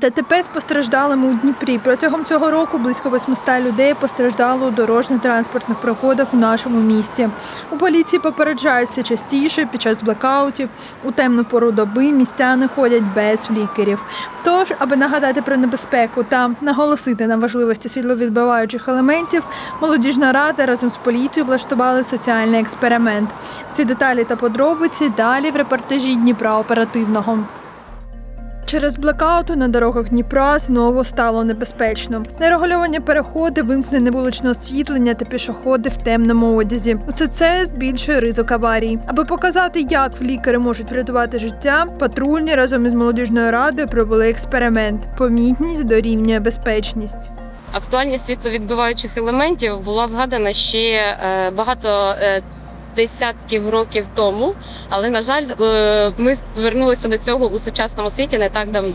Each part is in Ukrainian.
ДТП з постраждалими у Дніпрі. Протягом цього року близько 800 людей постраждало у дорожньо-транспортних проходах у нашому місті. У поліції попереджають все частіше під час блекаутів. У темну пору доби містяни ходять без лікарів. Тож, аби нагадати про небезпеку та наголосити на важливості світловідбиваючих елементів, молодіжна рада разом з поліцією влаштували соціальний експеримент. Ці деталі та подробиці далі в репортажі Дніпра оперативного. Через блекауту на дорогах Дніпра знову стало небезпечно. Нерегульовані переходи, вимкнене вуличне освітлення та пішоходи в темному одязі. Усе це збільшує ризик аварій. Аби показати, як в лікарі можуть врятувати життя, патрульні разом із молодіжною радою провели експеримент. Помітність дорівнює безпечність. Актуальність світловідбиваючих елементів була згадана ще е, багато е, десятків років тому, але на жаль, е, ми повернулися до цього у сучасному світі не так давно.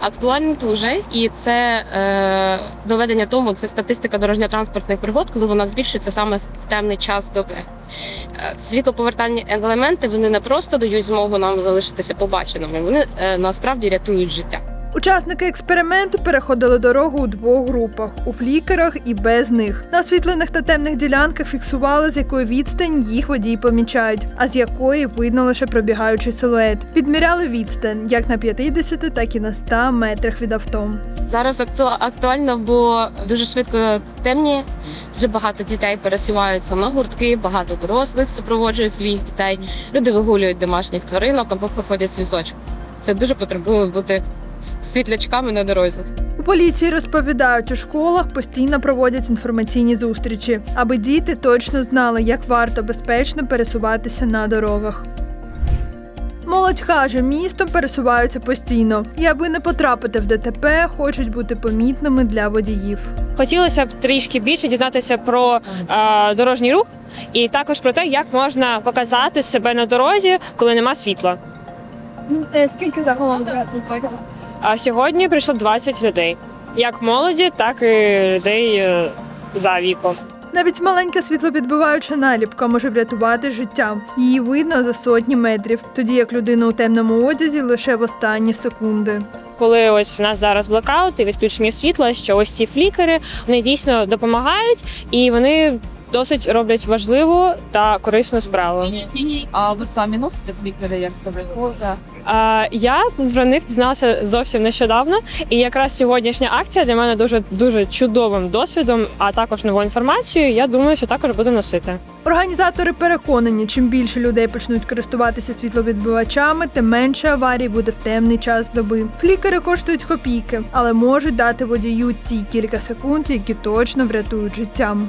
Актуальні дуже, і це е, доведення тому, це статистика дорожньо-транспортних пригод, коли вона збільшується саме в темний час доби. Е, Світлоповертальні елементи вони не просто дають змогу нам залишитися побаченими, вони е, насправді рятують життя. Учасники експерименту переходили дорогу у двох групах у флікерах і без них. На освітлених та темних ділянках фіксували, з якої відстань їх водії помічають, а з якої видно лише пробігаючий силует. Відміряли відстань як на 50, так і на 100 метрах від авто. Зараз актуально, бо дуже швидко темніє. Дуже багато дітей пересуваються на гуртки, багато дорослих супроводжують своїх дітей. Люди вигулюють домашніх тваринок або проходять свізочок. Це дуже потребує бути с- світлячками на дорозі. У поліції розповідають, у школах постійно проводять інформаційні зустрічі, аби діти точно знали, як варто безпечно пересуватися на дорогах. Молодь каже, містом пересуваються постійно, і аби не потрапити в ДТП, хочуть бути помітними для водіїв. Хотілося б трішки більше дізнатися про е, дорожній рух і також про те, як можна показати себе на дорозі, коли нема світла. Скільки загалом А сьогодні прийшло 20 людей, як молоді, так і людей е, за віком. Навіть маленька світловідбиваюча наліпка може врятувати життя. Її видно за сотні метрів, тоді як людина у темному одязі лише в останні секунди. Коли ось у нас зараз блекаут і відключення світла, що ось ці флікери вони дійсно допомагають і вони досить роблять важливу та корисну справу. А ви самі носите флікери, як то я про них дізналася зовсім нещодавно, і якраз сьогоднішня акція для мене дуже дуже чудовим досвідом, а також новою інформацією. Я думаю, що також буду носити. Організатори переконані, чим більше людей почнуть користуватися світловідбивачами, тим менше аварій буде в темний час доби. Флікери коштують копійки, але можуть дати водію ті кілька секунд, які точно врятують життям.